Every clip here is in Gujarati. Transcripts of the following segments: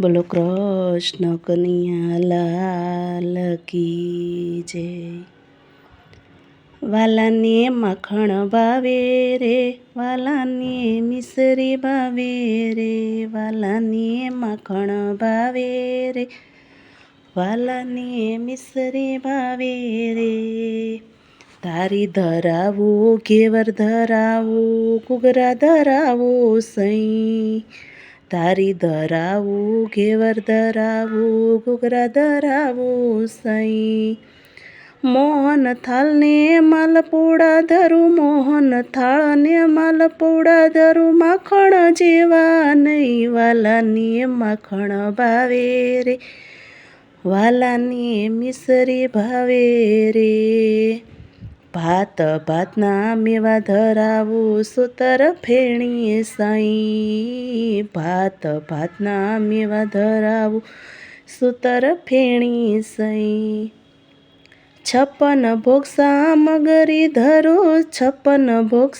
બોલો કૃષ્ણ કનૈયા લાલ કી જય. વાલાને માખણ ભાવે રે, વાલાને મિસરી ભાવે રે, વાલાને માખણ ભાવે રે, વાલાને મિસરી ભાવે રે. તારી ધરાવો, ઘેવર ધરાવો કુગરા ધરાવો સઈ તારી ધરાવું ઘેવર ધરાવું ઘૂઘરા ધરાવું સઈ મોહન થાલને માલપોડા ધરું મોહન થાળને માલપોડા ધરું માખણ જેવા નહીં વાલાની માખણ ભાવે રે વાલાની મિસરી ભાવે રે ભાત ભાતના મેવા ધરાવું સુતર ફેણી સાઈ. ભાત ભાતના મેવા ધરાવું સુતર ફેણી સઈ. છપ્પન ભોગ મગરી ધરો છપ્પન ભોગ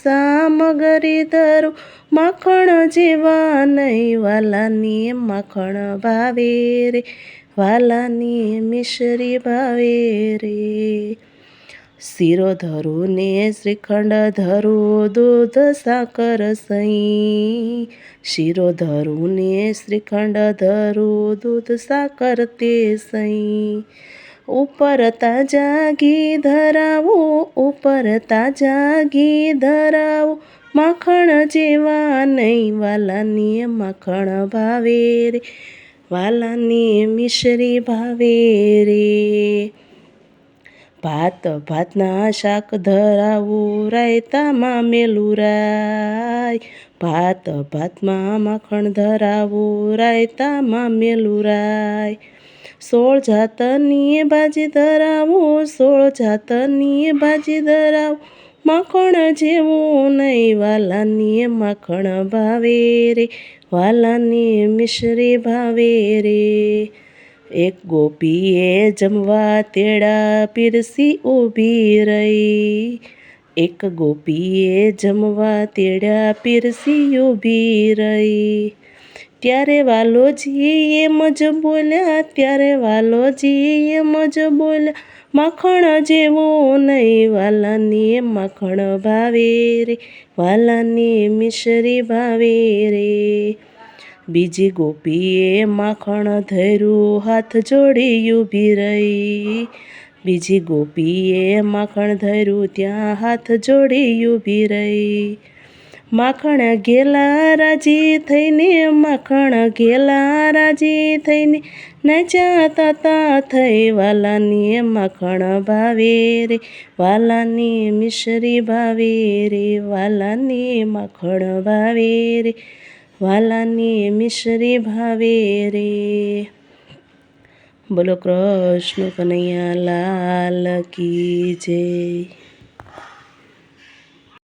મગરી ધરો. માખણ જેવા નહીં વાલાની માખણ ભાવે રે, વાલાની મિશ્રી ભાવે રે. શીરો ધરું ને શ્રીખંડ ધરું, દૂધ સાકર સહી શીરો ધરું ને શ્રીખંડ ધરું, દૂધ સાકર તે સહી ઉપર તાજા ઘી ધરાવું, ઉપર તાજા ઘી ધરાવું. માખણ જેવા નહીં, વાલાની માખણ ભાવે રે, વાલાની મિશ્રી ભાવે રે. ભાત, ભાતના શાક ધરાવું રાયતામાં મેલું રાય. ભાત, ભાતમાં માખણ ધરાવું રાયતામાં મેલું રાય. સોળ જાતની ભાજી ધરાવું, સોળ જાતની ભાજી ધરાવું. માખણ જેવું નહીં, વાલાની માખણ ભાવે રે, વાલાની મિશ્રી ભાવે રે. એક ગોપીએ જમવા તેડા પીરસી ઊભી રહી. એક ગોપીએ જમવા તેડા પીરસી ઊભી રહી. ત્યારે વાલોજી એમ જ બોલ્યા, ત્યારે વાલોજી એમ જ બોલ્યા, માખણ જેવું નહીં, વાલાની માખણ ભાવે રે, વાલાની મિશ્રી ભાવે રે. બીજી ગોપીએ માખણ ધર્યું, હાથ જોડી ઊભી રહી. બીજી ગોપીએ માખણ ધર્યું, ત્યાં હાથ જોડી ઊભી રહી. માખણ ગેલા, રાજી થઈને માખણ ગેલા, રાજી થઈને નાચ્યા તાતા થઈ. વાલાની માખણ ભાવે રે, વાલાની મિશ્રી ભાવે રે, વાલાની માખણ ભાવે રે. વાલાની મિશ્રી ભાવે રે. બોલો કૃષ્ણ કનૈયા લાલ કી જય.